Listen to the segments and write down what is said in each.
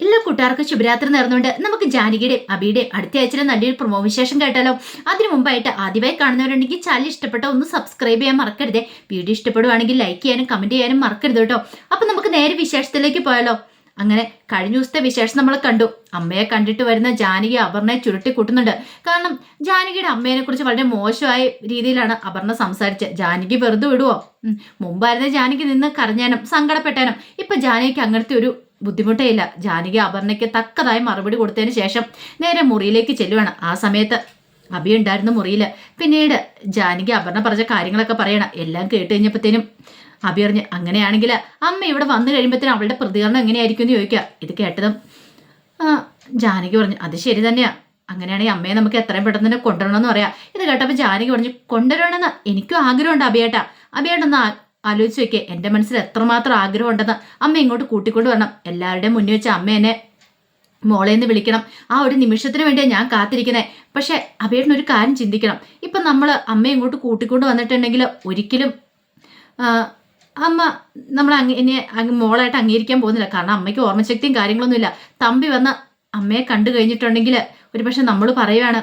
എല്ലാ കൂട്ടുകാർക്കും ശുഭരാത്രി നേർന്നുകൊണ്ട് നമുക്ക് ജാനകിയുടെയും അബിയുടെയും അടുത്ത ആഴ്ചയിലെ നല്ലൊരു പ്രൊമോ വിശേഷം കേട്ടാലോ. അതിനു മുമ്പായിട്ട് ആദ്യമായി കാണുന്നവരുണ്ടെങ്കിൽ ചാനൽ ഇഷ്ടപ്പെട്ട ഒന്ന് സബ്സ്ക്രൈബ് ചെയ്യാൻ മറക്കരുത്. വീഡിയോ ഇഷ്ടപ്പെടുവാണെങ്കിൽ ലൈക്ക് ചെയ്യാനും കമന്റ് ചെയ്യാനും മറക്കരുത് കേട്ടോ. അപ്പൊ നമുക്ക് നേരെ വിശേഷത്തിലേക്ക് പോയാലോ. അങ്ങനെ കഴിഞ്ഞ ദിവസത്തെ വിശേഷം നമ്മൾ കണ്ടു. അമ്മയെ കണ്ടിട്ട് വരുന്ന ജാനകി അപർണയെ ചുരുട്ടി കൂട്ടുന്നുണ്ട്. കാരണം ജാനകിയുടെ അമ്മയെ കുറിച്ച് വളരെ മോശമായ രീതിയിലാണ് അപർണ സംസാരിച്ചത്. ജാനകി വെറുതെ വിടുവോ. മുമ്പായിരുന്ന ജാനകി നിന്ന് കരഞ്ഞാനും സങ്കടപ്പെട്ടാനും. ഇപ്പൊ ജാനകിക്ക് അങ്ങനത്തെ ഒരു ബുദ്ധിമുട്ടേ ഇല്ല ജാനകി അപർണയ്ക്ക് തക്കതായി മറുപടി കൊടുത്തതിന് ശേഷം നേരെ മുറിയിലേക്ക് ചെല്ലുവാണ്. ആ സമയത്ത് അഭി ഉണ്ടായിരുന്നു മുറിയിൽ പിന്നീട് ജാനകി അപർണ പറഞ്ഞ കാര്യങ്ങളൊക്കെ പറയണം. എല്ലാം കേട്ട് കഴിഞ്ഞപ്പോഴത്തേനും അഭി അറിഞ്ഞ് അങ്ങനെയാണെങ്കിൽ അമ്മ ഇവിടെ വന്നു കഴിയുമ്പോഴത്തേനും അവളുടെ പ്രതികരണം എങ്ങനെയായിരിക്കും എന്ന് ചോദിക്കുക ഇത് കേട്ടതും ജാനകി പറഞ്ഞു അത് ശരി തന്നെയാ. അങ്ങനെയാണെങ്കിൽ അമ്മയെ നമുക്ക് എത്രയും പെട്ടെന്ന് തന്നെ കൊണ്ടുവരണമെന്ന് പറയാം. ഇത് കേട്ടപ്പോൾ ജാനകി പറഞ്ഞു കൊണ്ടുവരണമെന്ന് എനിക്കും ആഗ്രഹമുണ്ട് അബിയേട്ടാ അഭിയേട്ടൊന്ന് ആ- ആലോചിച്ച് വെക്കേ എന്റെ മനസ്സിൽ എത്രമാത്രം ആഗ്രഹം ഉണ്ടെന്ന് അമ്മ ഇങ്ങോട്ട് കൂട്ടിക്കൊണ്ട് വരണം. എല്ലാവരുടെയും മുന്നിൽ വെച്ച് അമ്മ എന്നെ മോളെ എന്ന് വിളിക്കണം. ആ ഒരു നിമിഷത്തിന് വേണ്ടിയാണ് ഞാൻ കാത്തിരിക്കുന്നത് പക്ഷെ അവയുടെ ഒരു കാര്യം ചിന്തിക്കണം. ഇപ്പം നമ്മൾ അമ്മയെ ഇങ്ങോട്ട് കൂട്ടിക്കൊണ്ട് വന്നിട്ടുണ്ടെങ്കിൽ ഒരിക്കലും അമ്മ നമ്മൾ അങ്ങനെ മോളായിട്ട് അംഗീകരിക്കാൻ പോകുന്നില്ല. കാരണം അമ്മയ്ക്ക് ഓർമ്മശക്തിയും കാര്യങ്ങളൊന്നുമില്ല. തമ്പി വന്ന് അമ്മയെ കണ്ടു കഴിഞ്ഞിട്ടുണ്ടെങ്കിൽ ഒരു പക്ഷെ നമ്മൾ പറയുവാണ്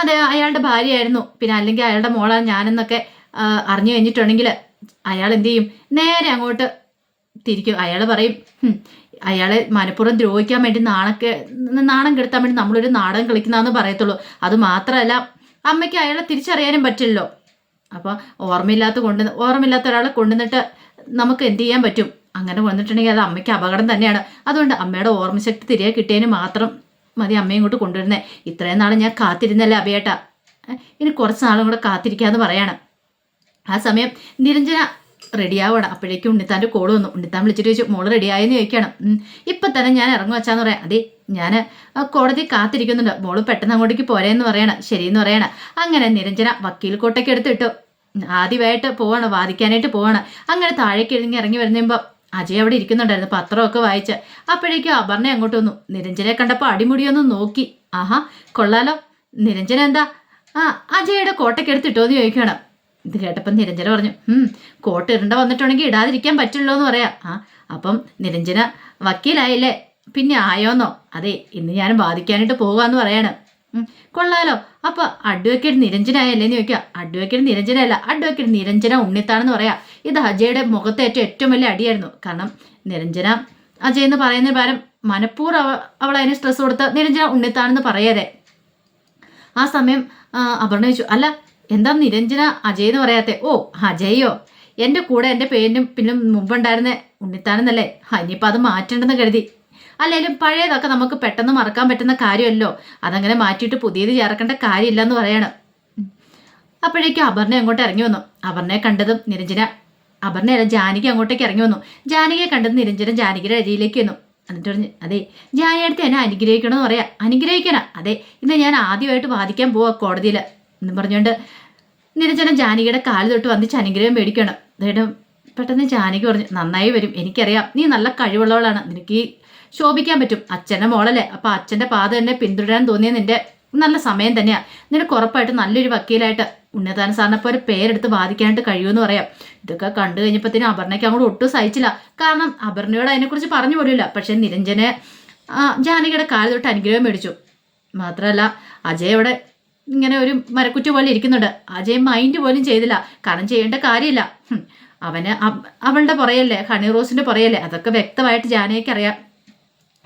അതെ അയാളുടെ ഭാര്യയായിരുന്നു. പിന്നെ അല്ലെങ്കിൽ അയാളുടെ മോളാണ് ഞാനെന്നൊക്കെ അറിഞ്ഞു കഴിഞ്ഞിട്ടുണ്ടെങ്കിൽ അയാൾ എന്ത് ചെയ്യും? നേരെ അങ്ങോട്ട് തിരിക്കും. അയാൾ പറയും അയാളെ മനഃപൂർവം ദ്രോഹിക്കാൻ വേണ്ടി നാണക്കെ നാണം കെടുത്താൻ വേണ്ടി നമ്മളൊരു നാടകം കളിക്കുന്നതെന്ന് പറയത്തുള്ളൂ. അത് മാത്രമല്ല അമ്മയ്ക്ക് അയാളെ തിരിച്ചറിയാനും പറ്റില്ലല്ലോ. അപ്പോൾ ഓർമ്മയില്ലാത്ത കൊണ്ട് ഓർമ്മയില്ലാത്ത ഒരാളെ കൊണ്ടുവന്നിട്ട് നമുക്ക് എന്ത് ചെയ്യാൻ പറ്റും? അങ്ങനെ വന്നിട്ടുണ്ടെങ്കിൽ അത് അമ്മയ്ക്ക് അപകടം തന്നെയാണ്. അതുകൊണ്ട് അമ്മയുടെ ഓർമ്മശക്തി തിരികെ കിട്ടിയതിന് മാത്രം മതി അമ്മയെ ഇങ്ങോട്ട് കൊണ്ടുവരുന്നത് ഇത്രയും നാൾ ഞാൻ കാത്തിരുന്നല്ലേ അഭയേട്ട. ഇനി കുറച്ച് നാളും കൂടെ കാത്തിരിക്കാന്ന് പറയാണ്. ആ സമയം നിരഞ്ജന റെഡിയാവണം. അപ്പോഴേക്കും ഉണ്ണിത്താന്റെ കോൾ വന്നു. ഉണ്ണിത്താൻ വിളിച്ചിട്ട് ചോദിച്ചു മോൾ റെഡിയായെന്ന് ചോദിക്കണം. ഇപ്പം തന്നെ ഞാൻ ഇറങ്ങും വച്ചാന്ന് പറയാം. അതെ ഞാൻ കോടതി കാത്തിരിക്കുന്നുണ്ട്. മോൾ പെട്ടെന്ന് അങ്ങോട്ടേക്ക് പോരേന്ന് പറയണം. ശരിയെന്ന് പറയണം. അങ്ങനെ നിരഞ്ജന വക്കീൽ കോട്ടയ്ക്ക് എടുത്തിട്ടു. ആദ്യമായിട്ട് പോവാണ് വാദിക്കാനായിട്ട് പോവാണ്. അങ്ങനെ താഴേക്ക് ഇറങ്ങി ഇറങ്ങി വരുമ്പോൾ അജയ് അവിടെ ഇരിക്കുന്നുണ്ടായിരുന്നു പത്രമൊക്കെ വായിച്ച്. അപ്പോഴേക്കും അപർണ അങ്ങോട്ട് വന്നു. നിരഞ്ജനെ കണ്ടപ്പോൾ അടിമുടിയൊന്ന് നോക്കി. ആഹാ കൊള്ളാലോ. നിരഞ്ജന എന്താ? ആ അജയുടെ കോട്ടയ്ക്ക് എടുത്തിട്ടോ എന്ന് ചോദിക്കണം ഇത് കേട്ടപ്പം നിരഞ്ജന പറഞ്ഞു കോട്ട് ഇടണ്ട വന്നിട്ടുണ്ടെങ്കിൽ ഇടാതിരിക്കാൻ പറ്റുള്ളൂ എന്ന് പറയാം. ആ അപ്പം നിരഞ്ജന വക്കീലായില്ലേ? പിന്നെ ആയോന്നോ? അതെ ഇന്ന് ഞാൻ വാദിക്കാനായിട്ട് പോകാന്ന് പറയാണ്. കൊള്ളാലോ. അപ്പൊ അഡ്വക്കേറ്റ് നിരഞ്ജനായല്ലേ എന്ന് ചോദിക്കുക. അഡ്വക്കേറ്റ് നിരഞ്ജനയല്ല അഡ്വക്കേറ്റ് നിരഞ്ജന ഉണ്ണിത്താണെന്ന് പറയാ. ഇത് അജയുടെ മുഖത്തേറ്റ ഏറ്റവും വലിയ അടിയായിരുന്നു. കാരണം നിരഞ്ജന അജയ് എന്ന് പറയുന്ന പകരം മനഃപൂർവം അവൾ അതിന് സ്ട്രെസ് കൊടുത്ത് നിരഞ്ജന ഉണ്ണിത്താണെന്ന് പറയാതെ. ആ സമയം അപർണ ചോദിച്ചു അല്ല എന്താ നിരഞ്ജന അജയ് എന്ന് പറയാത്തെ? ഓ അജയോ എന്റെ കൂടെ എന്റെ പേരിനും പിന്നെ മുമ്പുണ്ടായിരുന്ന ഉണ്ണിത്താനെന്നല്ലേ? ഇനിയിപ്പോൾ അത് മാറ്റണ്ടെന്ന് കരുതി. അല്ലെങ്കിലും പഴയതൊക്കെ നമുക്ക് പെട്ടെന്ന് മറക്കാൻ പറ്റുന്ന കാര്യമല്ലോ. അതങ്ങനെ മാറ്റിയിട്ട് പുതിയത് ചേർക്കേണ്ട കാര്യമില്ല എന്ന് പറയാണ്. അപ്പോഴേക്കും അപർണ അങ്ങോട്ട് ഇറങ്ങി വന്നു. അപർണയെ കണ്ടതും നിരഞ്ജന അപർണയല്ല ജാനകി അങ്ങോട്ടേക്ക് ഇറങ്ങി വന്നു. ജാനകിയെ കണ്ടത് നിരഞ്ജന ജാനകിയുടെ അരിയിലേക്ക് വന്നു. എന്നിട്ട് പറഞ്ഞു അതെ ജാനകി എന്നെ അനുഗ്രഹിക്കണമെന്ന് പറയാം. അനുഗ്രഹിക്കണം അതെ ഇന്ന് ഞാൻ ആദ്യമായിട്ട് വാദിക്കാൻ പോവാ കോടതിയിൽ എന്നും പറഞ്ഞുകൊണ്ട് നിരഞ്ജന ജാനകിയുടെ കാൽ തൊട്ട് വന്നിച്ച് അനുഗ്രഹം മേടിക്കണം. അതായത് പെട്ടെന്ന് ജാനകി പറഞ്ഞു നന്നായി വരും. എനിക്കറിയാം. നീ നല്ല കഴിവുള്ളവളാണ്. നിനക്ക് ഈ ശോഭിക്കാൻ പറ്റും. അച്ഛന്റെ മോളല്ലേ. അപ്പൊ അച്ഛന്റെ പാത തന്നെ പിന്തുടരാൻ തോന്നിയ നിന്റെ നല്ല സമയം തന്നെയാണ് നിനക്ക് ഉറപ്പായിട്ട് നല്ലൊരു വക്കീലായിട്ട് ഉന്നതാന സാറിനെ പോലെ പേരെടുത്ത് ബാധിക്കാനായിട്ട് കഴിയുമെന്ന് പറയാം. ഇതൊക്കെ കണ്ടു കഴിഞ്ഞപ്പോഴത്തേനും അപർണയ്ക്ക് അങ്ങോട്ട് ഒട്ടും സഹിച്ചില്ല. കാരണം അപർണയോട് അതിനെക്കുറിച്ച് പറഞ്ഞു പോലുമില്ല. പക്ഷേ നിരഞ്ജനെ ജാനകിയുടെ കാൽ തൊട്ട് അനുഗ്രഹം മേടിച്ചു. മാത്രമല്ല അജയ് അവിടെ ഇങ്ങനെ ഒരു മരക്കുറ്റി പോലെ ഇരിക്കുന്നുണ്ട്. അജയ് മൈൻഡ് പോലും ചെയ്തില്ല. കാരണം ചെയ്യേണ്ട കാര്യമില്ല. അവന് അവളുടെ പുറയല്ലേ? ഹണി റോസിന്റെ പുറയല്ലേ? അതൊക്കെ വ്യക്തമായിട്ട് ജാനകിക്ക് അറിയാം.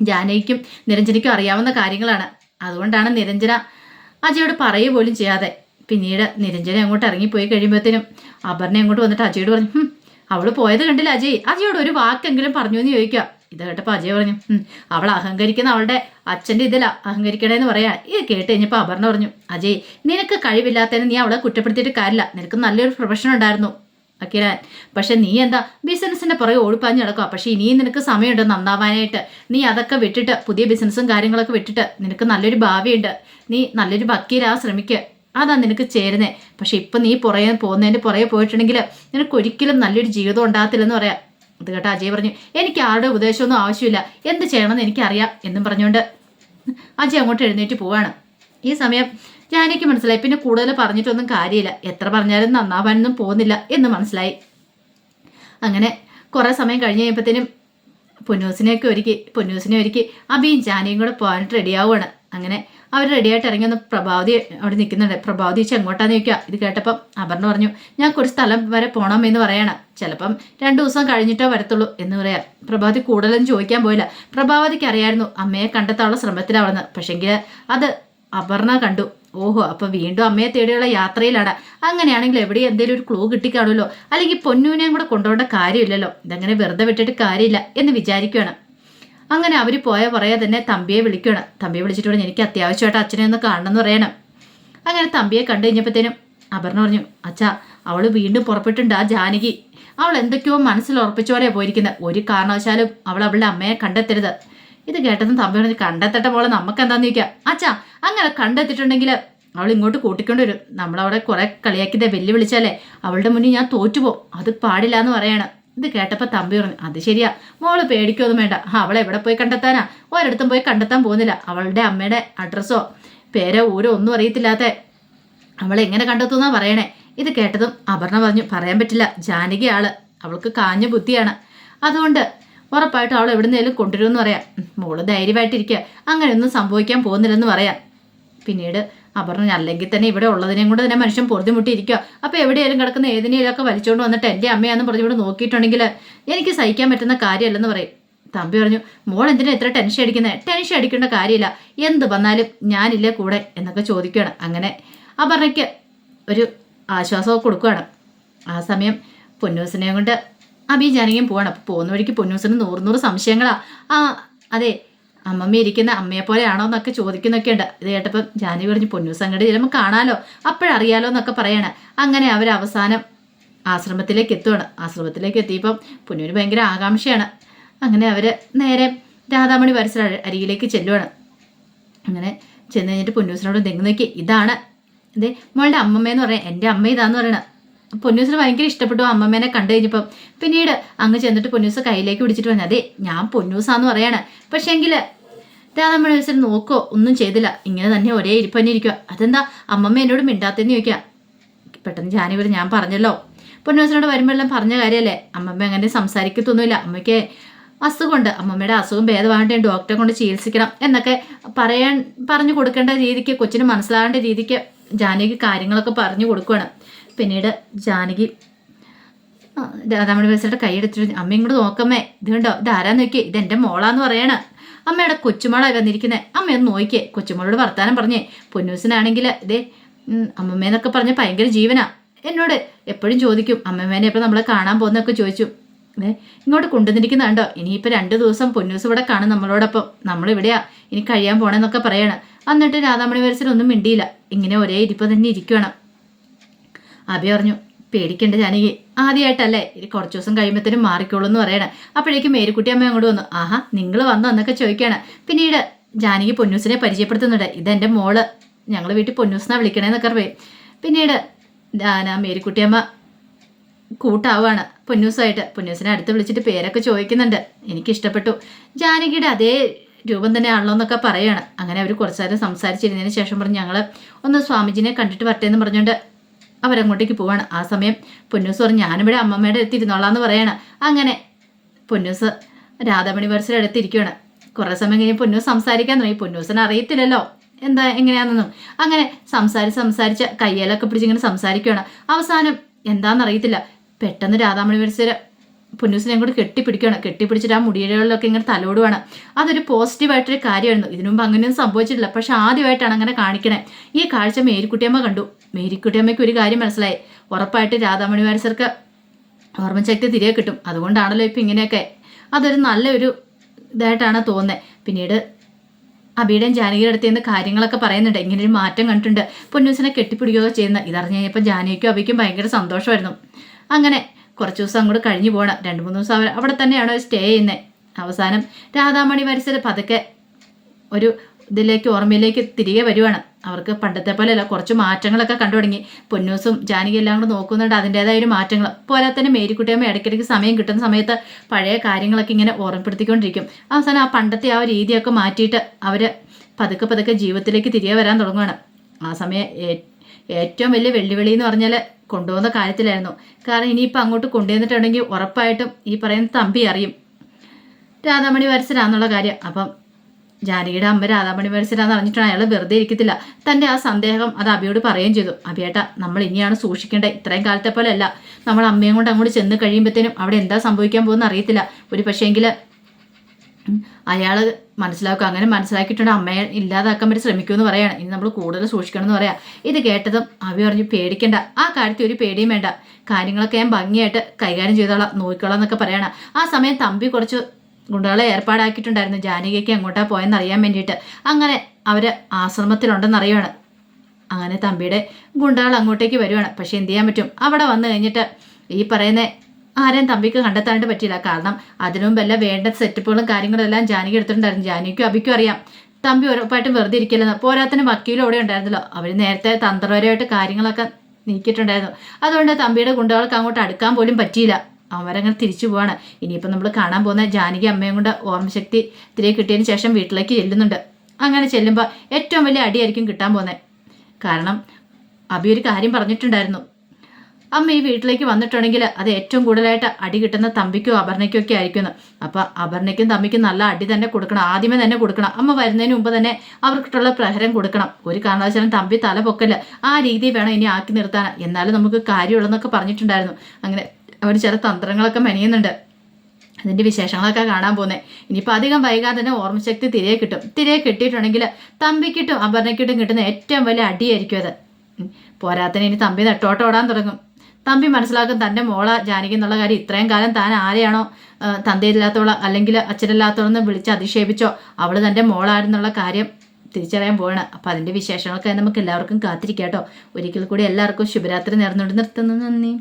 ജാനകിക്കും നിരഞ്ജനയ്ക്കും അറിയാവുന്ന കാര്യങ്ങളാണ്. അതുകൊണ്ടാണ് നിരഞ്ജന അജയോട് പറയുക പോലും ചെയ്യാതെ. പിന്നീട് നിരഞ്ജന അങ്ങോട്ട് ഇറങ്ങിപ്പോയി കഴിയുമ്പോഴത്തേനും അപർണ അങ്ങോട്ട് വന്നിട്ട് അജയോട് പറഞ്ഞു അവൾ പോയത് കണ്ടില്ല അജയ്. അജയോട് ഒരു വാക്കെങ്കിലും പറഞ്ഞു എന്ന് ചോദിക്കുക. ഇത് കേട്ടപ്പോൾ അജയ് പറഞ്ഞു അവൾ അഹങ്കരിക്കുന്ന അവളുടെ അച്ഛന്റെ ഇതിലാ അഹങ്കരിക്കണേന്ന് പറയാ ഇത് കേട്ട് കഴിഞ്ഞപ്പോൾ അപർണ പറഞ്ഞു അജയ് നിനക്ക് കഴിവില്ലാത്തതിന് നീ അവളെ കുറ്റപ്പെടുത്തിയിട്ട് കാര്യമില്ല. നിനക്ക് നല്ലൊരു പ്രൊഫഷൻ ഉണ്ടായിരുന്നു അക്കിരാൻ പക്ഷെ നീ എന്താ ബിസിനസിന്റെ പുറകെ ഓടിപ്പാഞ്ഞ് നടക്കുക പക്ഷെ ഇനിയും നിനക്ക് സമയമുണ്ട് നന്നാവാനായിട്ട്. നീ അതൊക്കെ വിട്ടിട്ട് പുതിയ ബിസിനസ്സും കാര്യങ്ങളൊക്കെ വിട്ടിട്ട് നിനക്ക് നല്ലൊരു ഭാവിയുണ്ട്. നീ നല്ലൊരു വക്കീലാ ശ്രമിക്കുക അതാ നിനക്ക് ചേരുന്നേ. പക്ഷെ ഇപ്പം നീ പുറകെ പോകുന്നതിന്റെ പുറകെ പോയിട്ടുണ്ടെങ്കിൽ നിനക്ക് ഒരിക്കലും നല്ലൊരു ജീവിതം ഉണ്ടാകത്തില്ലെന്ന് പറയാം. അത് കേട്ട അജയ് പറഞ്ഞു എനിക്ക് ആരുടെ ഉപദേശമൊന്നും ആവശ്യമില്ല. എന്ത് ചെയ്യണമെന്ന് എനിക്കറിയാം എന്നും പറഞ്ഞുകൊണ്ട് അജയ് അങ്ങോട്ട് എഴുന്നേറ്റ് പോവാണ്. ഈ സമയം ജാനയ്ക്ക് മനസ്സിലായി. പിന്നെ കൂടുതൽ പറഞ്ഞിട്ടൊന്നും കാര്യമില്ല. എത്ര പറഞ്ഞാലും നന്നാവാനൊന്നും പോകുന്നില്ല എന്ന് മനസ്സിലായി. അങ്ങനെ കുറേ സമയം കഴിഞ്ഞ് കഴിയുമ്പോഴത്തേനും പൊന്നൂസിനെയൊക്കെ ഒരുക്കി പൊന്നൂസിനെ ഒരുക്കി അബിയും ജാനയും കൂടെ പോകാനായിട്ട് റെഡിയാവുകയാണ് അങ്ങനെ അവർ റെഡിയായിട്ട് ഇറങ്ങി ഒന്ന് പ്രഭാവതി അവിടെ നിൽക്കുന്നുണ്ട്. പ്രഭാവതി ചേച്ചി എങ്ങോട്ടാന്ന് ചോദിക്കുക ഇത് കേട്ടപ്പം അപർണ പറഞ്ഞു ഞാൻ കുറച്ച് സ്ഥലം വരെ പോകണമെന്ന് പറയണം. ചിലപ്പം രണ്ടു ദിവസം കഴിഞ്ഞിട്ടോ വരത്തുള്ളൂ എന്ന് പറയാം. പ്രഭാവതി കൂടുതലൊന്നും ചോദിക്കാൻ പോയില്ല. പ്രഭാവതിക്ക് അറിയായിരുന്നു അമ്മയെ കണ്ടെത്താനുള്ള ശ്രമത്തിലാവണെന്ന് പക്ഷെങ്കിൽ അത് അപർണ കണ്ടു. ഓഹോ അപ്പൊ വീണ്ടും അമ്മയെ തേടിയുള്ള യാത്രയിലാണ്. അങ്ങനെയാണെങ്കിൽ എവിടെ എന്തെങ്കിലും ഒരു ക്ലൂ കിട്ടിക്കാണുമല്ലോ. അല്ലെങ്കിൽ പൊന്നൂനെയും കൂടെ കൊണ്ടുപോകേണ്ട കാര്യമില്ലല്ലോ. ഇതങ്ങനെ വെറുതെ വിട്ടിട്ട് കാര്യമില്ല എന്ന് വിചാരിക്കുകയാണ് അങ്ങനെ അവർ പോയ പറയാ തന്നെ തമ്പിയെ വിളിക്കണം തമ്പിയെ വിളിച്ചിട്ട് എനിക്ക് അത്യാവശ്യമായിട്ട് അച്ഛനെ ഒന്ന് കാണണമെന്ന് പറയണം. അങ്ങനെ തമ്പിയെ കണ്ടു കഴിഞ്ഞപ്പോഴത്തേനും അപർണ പറഞ്ഞു അച്ഛാ അവൾ വീണ്ടും പുറപ്പെട്ടുണ്ട് ആ ജാനകി. അവൾ എന്തൊക്കെയോ മനസ്സിൽ ഉറപ്പിച്ചോടെ പോയിരിക്കുന്നത്. ഒരു കാരണവശാലും അവൾ അവളുടെ അമ്മയെ കണ്ടെത്തരുത്. ഇത് കേട്ടതും തമ്പി പറഞ്ഞു കണ്ടെത്തട്ടെ പോലെ നമുക്ക് എന്താന്ന് ചോദിക്കാം. അച്ഛാ അങ്ങനെ കണ്ടെത്തിയിട്ടുണ്ടെങ്കിൽ അവൾ ഇങ്ങോട്ട് കൂട്ടിക്കൊണ്ട് വരും. നമ്മളവിടെ കുറെ കളിയാക്കിയതേ വെല്ലുവിളിച്ചാലേ അവളുടെ മുന്നിൽ ഞാൻ തോറ്റുപോകും അത് പാടില്ല എന്ന് പറയണം. ഇത് കേട്ടപ്പോൾ തമ്പി പറഞ്ഞു അത് ശരിയാ. മോൾ പേടിക്കൊന്നും വേണ്ട. അവളെ എവിടെ പോയി കണ്ടെത്താനാ? ഒരിടത്തും പോയി കണ്ടെത്താൻ പോകുന്നില്ല. അവളുടെ അമ്മയുടെ അഡ്രസ്സോ പേരോ ഊരോ ഒന്നും അറിയത്തില്ലാത്ത. അവളെ എങ്ങനെ കണ്ടെത്തുന്നാ പറയണേ? ഇത് കേട്ടതും അപർണ പറഞ്ഞു പറയാൻ പറ്റില്ല. ജാനകി ആൾ അവൾക്ക് കാഞ്ഞ ബുദ്ധിയാണ്. അതുകൊണ്ട് ഉറപ്പായിട്ടും അവൾ എവിടുന്നേലും കൊണ്ടുവരുമെന്ന് പറയാം. മോൾ ധൈര്യമായിട്ടിരിക്കുക. അങ്ങനെയൊന്നും സംഭവിക്കാൻ പോകുന്നില്ലെന്ന് പറയാം. പിന്നീട് അപർണ അല്ലെങ്കിൽ തന്നെ ഇവിടെ ഉള്ളതിനെയും കൂടെ തന്നെ മനുഷ്യൻ പൊറുതിമുട്ടിയിരിക്കുക അപ്പോൾ എവിടെയെങ്കിലും കിടക്കുന്ന ഏതിനെയൊക്കെ വലിച്ചുകൊണ്ട് വന്നിട്ട് എന്റെ അമ്മയാന്ന് പറഞ്ഞു ഇവിടെ നോക്കിയിട്ടുണ്ടെങ്കിൽ എനിക്ക് സഹിക്കാൻ പറ്റുന്ന കാര്യമല്ലെന്ന് പറയും. തമ്പി പറഞ്ഞു മോൾ എന്തിനാ ഇത്ര ടെൻഷൻ അടിക്കുന്നത് ടെൻഷൻ അടിക്കേണ്ട കാര്യമില്ല. എന്ത് വന്നാലും ഞാനില്ലേ കൂടെ? എന്നൊക്കെ ചോദിക്കുകയാണ് അങ്ങനെ അപർണയ്ക്ക് ഒരു ആശ്വാസമൊക്കെ കൊടുക്കുകയാണ് ആ സമയം പൊന്നൂസിനെയും കൊണ്ട് അബി ജാനകിയും പോവാണ് പോകുന്ന വഴിക്ക് പൊന്നൂസിന് നൂറ് നൂറ് സംശയങ്ങളാ. ആ അതെ അമ്മമ്മ ഇരിക്കുന്ന അമ്മയെ പോലെയാണോ എന്നൊക്കെ ചോദിക്കുന്നൊക്കെ ഉണ്ട് ഇത് കേട്ടപ്പം ജാനകി പറഞ്ഞു പൊന്നു സംഘടി ചിലപ്പോൾ കാണാലോ അപ്പോഴറിയാലോ എന്നൊക്കെ പറയാണ്. അങ്ങനെ അവർ അവസാനം ആശ്രമത്തിലേക്ക് എത്തുകയാണ് ആശ്രമത്തിലേക്ക് എത്തിയപ്പം പൊന്നൂര് ഭയങ്കര ആകാംക്ഷയാണ്. അങ്ങനെ അവർ നേരെ രാധാമണി പരിസര അരികിലേക്ക് ചെല്ലുവാണ്. അങ്ങനെ ചെന്ന് കഴിഞ്ഞിട്ട് പൊന്നൂസിനോട് തെങ്ങ് നോക്കി. ഇതാണ്. ഇതേ മോളുടെ അമ്മമ്മയെന്ന് പറയാം. എന്റെ അമ്മ ഇതാന്ന് പറയണ. പൊന്നൂസിന് ഭയങ്കര ഇഷ്ടപ്പെട്ടു അമ്മമ്മേനെ കണ്ടു കഴിഞ്ഞപ്പം. പിന്നീട് അങ്ങ് ചെന്നിട്ട് പൊന്നൂസ് കയ്യിലേക്ക് പിടിച്ചിട്ട് പറഞ്ഞു അതെ ഞാൻ പൊന്നൂസാന്ന് പറയാണ്. പക്ഷേങ്കിൽ രാധാമണി വയസ്സിൽ നോക്കോ? ഒന്നും ചെയ്തില്ല. ഇങ്ങനെ തന്നെ ഒരേ ഇരിപ്പ് തന്നെ ഇരിക്കുക അതെന്താ? അമ്മമ്മ എന്നോട് മിണ്ടാത്തെന്ന് ചോദിക്കാം പെട്ടെന്ന് ജാനുവരി ഞാൻ പറഞ്ഞല്ലോ. പൊന്നോസിനോട് വരുമ്പോഴെല്ലാം പറഞ്ഞ കാര്യമല്ലേ അമ്മമ്മ അങ്ങനെ സംസാരിക്കത്തൊന്നുമില്ല. അമ്മയ്ക്ക് അസുഖമുണ്ട്. അമ്മമ്മയുടെ അസുഖം ഭേദമാകട്ടെ ഡോക്ടറെ കൊണ്ട് ചികിത്സിക്കണം എന്നൊക്കെ പറയാൻ പറഞ്ഞു കൊടുക്കേണ്ട രീതിക്ക് കൊച്ചിന് മനസ്സിലാകേണ്ട രീതിക്ക് ജാനകി കാര്യങ്ങളൊക്കെ പറഞ്ഞു കൊടുക്കുകയാണ് പിന്നീട് ജാനകി രാധാമണി ബസ്സിയുടെ കൈയെടുത്തിട്ട് അമ്മ ഇങ്ങോട്ട് നോക്കമ്മേ ഇത് കണ്ടോ? ഇത് ആരാന്ന് നോക്കി എന്റെ മോളാന്ന് പറയണ. അമ്മയുടെ കൊച്ചുമോളായി വന്നിരിക്കുന്നത് അമ്മയൊന്ന് നോക്കിയേ. കൊച്ചുമോളോട് വർത്താനം പറഞ്ഞേ. പൊന്നൂസിനാണെങ്കിൽ ഇതേ അമ്മമ്മേന്നൊക്കെ പറഞ്ഞ ഭയങ്കര ജീവനാ. എന്നോട് എപ്പോഴും ചോദിക്കും അമ്മമ്മേനെ എപ്പോൾ നമ്മളെ കാണാൻ പോകുന്നൊക്കെ ചോദിച്ചു. ഇങ്ങോട്ട് കൊണ്ടുവന്നിരിക്കുന്നുണ്ടോ ഇനിയിപ്പോൾ രണ്ട് ദിവസം പൊന്നൂസ് ഇവിടെ കാണും നമ്മളോടൊപ്പം. നമ്മളിവിടെയാ. ഇനി കഴിയാൻ പോണെന്നൊക്കെ പറയണം. എന്നിട്ട് രാധാമണി വരസിലൊന്നും മിണ്ടിയില്ല. ഇങ്ങനെ ഒരേ ഇരിപ്പ് തന്നെ ഇരിക്കണം അഭി പറഞ്ഞു പേടിക്കണ്ട ജാനകി. ആദ്യമായിട്ടല്ലേ ഇനി കുറച്ച് ദിവസം കഴിയുമ്പോഴത്തേനും മാറിക്കോളൂ എന്ന് പറയണേ. അപ്പോഴേക്കും മേരിക്കുട്ടി അമ്മ അങ്ങോട്ട് വന്നു. ആഹാ നിങ്ങൾ വന്നു? എന്നൊക്കെ ചോദിക്കുകയാണ്. പിന്നീട് ജാനകി പൊന്നൂസിനെ പരിചയപ്പെടുത്തുന്നുണ്ട്. ഇതെന്റെ മോൾ. ഞങ്ങൾ വീട്ടിൽ പൊന്നൂസിനാ വിളിക്കണേന്നൊക്കെ പറയും. പിന്നീട് ഞാൻ മേരിക്കുട്ടിയമ്മ കൂട്ടാവുകയാണ് പൊന്നൂസായിട്ട്. പൊന്നൂസിനെ അടുത്ത് വിളിച്ചിട്ട് പേരൊക്കെ ചോദിക്കുന്നുണ്ട്. എനിക്കിഷ്ടപ്പെട്ടു. ജാനകിയുടെ അതേ രൂപം തന്നെ ആണല്ലോ എന്നൊക്കെ പറയുകയാണ് അങ്ങനെ അവർ കുറച്ചു നേരം സംസാരിച്ചിരുന്നതിന് ശേഷം പറഞ്ഞ് ഞങ്ങൾ ഒന്ന് സ്വാമിജിനെ കണ്ടിട്ട് വരട്ടെ എന്ന് പറഞ്ഞുകൊണ്ട് അവരങ്ങോട്ടേക്ക് പോവാണ്. ആ സമയം പൊന്നൂസ് പറഞ്ഞു ഞാനിവിടെ അമ്മമ്മയുടെ അടുത്ത് പറയാണ്. അങ്ങനെ പൊന്നൂസ് രാധാമണി വരസിയുടെ അടുത്ത് കുറേ സമയം കഴിഞ്ഞ് പൊന്നൂസ് സംസാരിക്കാൻ തുടങ്ങി. പൊന്നൂസിന് അറിയത്തില്ലല്ലോ. എന്താ എങ്ങനെയാണെന്നും അങ്ങനെ സംസാരിച്ച് സംസാരിച്ച് കയ്യേലൊക്കെ പിടിച്ചിങ്ങനെ സംസാരിക്കുകയാണ് അവസാനം എന്താണെന്നറിയത്തില്ല പെട്ടെന്ന് രാധാമണി വരസിയുടെ പൊന്നൂസിനെ കൂടി കെട്ടിപ്പിടിക്കുകയാണ്. കെട്ടിപ്പിടിച്ചിട്ട് ആ മുടിയിഴകളിലൊക്കെ ഇങ്ങനെ തലോടുവാണ്. അതൊരു പോസിറ്റീവായിട്ടൊരു കാര്യമായിരുന്നു. ഇതിനു മുമ്പ് അങ്ങനെയൊന്നും സംഭവിച്ചിട്ടില്ല. പക്ഷെ ആദ്യമായിട്ടാണ് അങ്ങനെ കാണിക്കണേ. ഈ കാഴ്ച മേരിക്കുട്ടിയമ്മ കണ്ടു. മേരിക്കുട്ടിയമ്മയ്ക്ക് ഒരു കാര്യം മനസ്സിലായി. ഉറപ്പായിട്ട് രാധാമണി വാരസർക്ക് ഓർമ്മശക്തി തിരികെ കിട്ടും. അതുകൊണ്ടാണല്ലോ ഇപ്പം ഇങ്ങനെയൊക്കെ. അതൊരു നല്ലൊരു ഇതായിട്ടാണ് തോന്നുന്നത് പിന്നീട് അബിയുടെയും ജാനകിയുടെ അടുത്ത് നിന്ന് കാര്യങ്ങളൊക്കെ പറയുന്നുണ്ട്. ഇങ്ങനെ ഒരു മാറ്റം കണ്ടിട്ടുണ്ട്. പൊന്നൂസിനെ കെട്ടിപ്പിടിക്കുകയോ ചെയ്യുന്ന ഇതറിഞ്ഞ് കഴിഞ്ഞപ്പോൾ ജാനകിക്കും അബിക്കും ഭയങ്കര സന്തോഷമായിരുന്നു. അങ്ങനെ കുറച്ച് ദിവസം അങ്ങോട്ട് കഴിഞ്ഞു പോകണം രണ്ട് മൂന്ന് ദിവസം അവിടെ തന്നെയാണ് സ്റ്റേ ചെയ്യുന്നത് അവസാനം രാധാമണി വരസൽ പതുക്കെ ഒരു ഇതിലേക്ക് ഓർമ്മയിലേക്ക് തിരികെ വരുവാണ്. അവർക്ക് പണ്ടത്തെ പോലെയല്ല കുറച്ച് മാറ്റങ്ങളൊക്കെ കണ്ടു തുടങ്ങി. പൊന്നൂസും ജാനകി എല്ലാം കൂടെ നോക്കുന്നുണ്ട് അതിന്റെതായ ഒരു മാറ്റങ്ങൾ. പോലെ തന്നെ മേരിക്കുട്ടിയമ്മ ഇടയ്ക്കിടയ്ക്ക് സമയം കിട്ടുന്ന സമയത്ത് പഴയ കാര്യങ്ങളൊക്കെ ഇങ്ങനെ ഓർമ്മപ്പെടുത്തിക്കൊണ്ടിരിക്കും. അവസാനം ആ പണ്ടത്തെ ആ രീതിയൊക്കെ മാറ്റിയിട്ട് അവർ പതുക്കെ പതുക്കെ ജീവിതത്തിലേക്ക് തിരികെ വരാൻ തുടങ്ങുകയാണ് ആ സമയം ഏറ്റവും വലിയ വെല്ലുവിളി എന്ന് പറഞ്ഞാൽ കൊണ്ടുപോകുന്ന കാര്യത്തിലായിരുന്നു. കാരണം ഇനിയിപ്പോൾ അങ്ങോട്ട് കൊണ്ടുവന്നിട്ടുണ്ടെങ്കിൽ ഉറപ്പായിട്ടും ഈ പറയുന്ന തമ്പി അറിയും. രാധാമണി വരസരാന്നുള്ള കാര്യം. അപ്പം ജാനകിയുടെ അമ്മ രാധാമണി വരസരാന്ന് അറിഞ്ഞിട്ടാണ് അയാൾ വെറുതെ ഇരിക്കത്തില്ല. തന്റെ ആ സന്ദേഹം അത് അബിയോട് പറയുകയും ചെയ്തു. അബിയേട്ട നമ്മൾ ഇനിയാണ് സൂക്ഷിക്കേണ്ടത്. ഇത്രയും കാലത്തെ പോലെ അല്ല നമ്മൾ അമ്മയും കൊണ്ട് അങ്ങോട്ട് ചെന്ന് കഴിയുമ്പോഴത്തേനും അവിടെ എന്താ സംഭവിക്കാൻ പോകുന്ന അറിയത്തില്ല. ഒരു പക്ഷേങ്കിൽ അയാൾ മനസ്സിലാക്കുക. അങ്ങനെ മനസ്സിലാക്കിയിട്ടുണ്ട്. അമ്മയെ ഇല്ലാതാക്കാൻ വേണ്ടി ശ്രമിക്കുമെന്ന് പറയാണ്. ഇനി നമ്മൾ കൂടുതൽ സൂക്ഷിക്കണം എന്ന് പറയാം. ഇത് കേട്ടതും അവി പറഞ്ഞു പേടിക്കണ്ട. ആ കാര്യത്തിൽ ഒരു പേടിയും വേണ്ട. കാര്യങ്ങളൊക്കെ ഞാൻ ഭംഗിയായിട്ട് കൈകാര്യം ചെയ്തോളാം നോക്കിക്കോളാം എന്നൊക്കെ പറയണം. ആ സമയം തമ്പി കുറച്ച് ഗുണ്ടകളെ ഏർപ്പാടാക്കിയിട്ടുണ്ടായിരുന്നു. ജാനകിക്ക് എങ്ങോട്ടാ പോയെന്ന് അറിയാൻ വേണ്ടിയിട്ട്. അങ്ങനെ അവർ ആശ്രമത്തിലുണ്ടെന്ന് അറിയുവാണ്. അങ്ങനെ തമ്പിയുടെ ഗുണ്ടകൾ അങ്ങോട്ടേക്ക് വരുവാണ്. പക്ഷെ എന്ത് ചെയ്യാൻ പറ്റും? അവിടെ വന്നു കഴിഞ്ഞിട്ട് ഈ പറയുന്ന ആരെയും തമ്പിക്ക് കണ്ടെത്താണ്ട് പറ്റിയില്ല. കാരണം അതിനു വല്ല വേണ്ട സെറ്റപ്പുകളും കാര്യങ്ങളും എല്ലാം ജാനകി എടുത്തിട്ടുണ്ടായിരുന്നു. ജാനിക്കും അബിക്കും അറിയാം. തമ്പി ഉറപ്പായിട്ടും വെറുതെ ഇരിക്കില്ലെന്ന്. പോരാത്തിന് വക്കീലും അവിടെ ഉണ്ടായിരുന്നല്ലോ. അവർ നേരത്തെ തന്ത്രപരമായിട്ട് കാര്യങ്ങളൊക്കെ നീക്കിയിട്ടുണ്ടായിരുന്നു. അതുകൊണ്ട് തമ്പിയുടെ ഗുണ്ടകൾക്ക് അങ്ങോട്ട് അടുക്കാൻ പോലും പറ്റിയില്ല. അവരങ്ങനെ തിരിച്ചു പോവാണ്. ഇനിയിപ്പോൾ നമ്മൾ കാണാൻ പോകുന്ന ജാനകി അമ്മയും കൊണ്ട് ഓർമ്മശക്തി തിരികെ കിട്ടിയതിന് ശേഷം വീട്ടിലേക്ക് ചെല്ലുന്നുണ്ട്. അങ്ങനെ ചെല്ലുമ്പോൾ ഏറ്റവും വലിയ അടിയായിരിക്കും കിട്ടാൻ പോകുന്നത് കാരണം അബി ഒരു കാര്യം പറഞ്ഞിട്ടുണ്ടായിരുന്നു. അമ്മ ഈ വീട്ടിലേക്ക് വന്നിട്ടുണ്ടെങ്കിൽ അത് ഏറ്റവും കൂടുതലായിട്ട് അടി കിട്ടുന്ന തമ്പിക്കോ അപർണയ്ക്കോ ഒക്കെ ആയിരിക്കുന്നു അപ്പൊ അപർണയ്ക്കും തമ്പിക്കും നല്ല അടി തന്നെ കൊടുക്കണം. ആദ്യമേ തന്നെ കൊടുക്കണം. അമ്മ വരുന്നതിന് മുമ്പ് തന്നെ അവർക്കിട്ടുള്ള പ്രഹരം കൊടുക്കണം. ഒരു കാരണവശാലും തമ്പി തല പൊക്കൽ ആ രീതി വേണം ഇനി ആക്കി നിർത്താൻ. എന്നാലും നമുക്ക് കാര്യമുള്ളെന്നൊക്കെ പറഞ്ഞിട്ടുണ്ടായിരുന്നു. അങ്ങനെ അവർ ചില തന്ത്രങ്ങളൊക്കെ മെനയുന്നുണ്ട്. അതിന്റെ വിശേഷങ്ങളൊക്കെ കാണാൻ പോകുന്നത് ഇനിയിപ്പോൾ അധികം വൈകാതെ തന്നെ ഓർമ്മശക്തി തിരികെ കിട്ടും. തിരികെ കിട്ടിയിട്ടുണ്ടെങ്കിൽ തമ്പിക്കിട്ടും അപർണയ്ക്കിട്ടും കിട്ടുന്ന ഏറ്റവും വലിയ അടിയായിരിക്കും അത്. പോരാത്തതിന് ഇനി തമ്പി നെട്ടോട്ടോടാൻ തുടങ്ങും. തമ്പി മനസ്സിലാക്കും തന്റെ മോള ജാനകി എന്നുള്ള കാര്യം ഇത്രയും കാലം താൻ ആരെയാണോ തന്തയില്ലാത്തവളോ അല്ലെങ്കിൽ അച്ഛനില്ലാത്തവളെന്ന് വിളിച്ച് അധിക്ഷേപിച്ചോ അവൾ തന്റെ മോളായിരുന്നുള്ള കാര്യം തിരിച്ചറിയാൻ പോവാണ്. അപ്പം അതിന്റെ വിശേഷങ്ങളൊക്കെ നമുക്ക് എല്ലാവർക്കും കാത്തിരിക്കാം കേട്ടോ. ഒരിക്കൽ കൂടി എല്ലാവർക്കും ശുഭരാത്രി നേർന്നുകൊണ്ട് നിർത്തുന്നു. നന്ദി.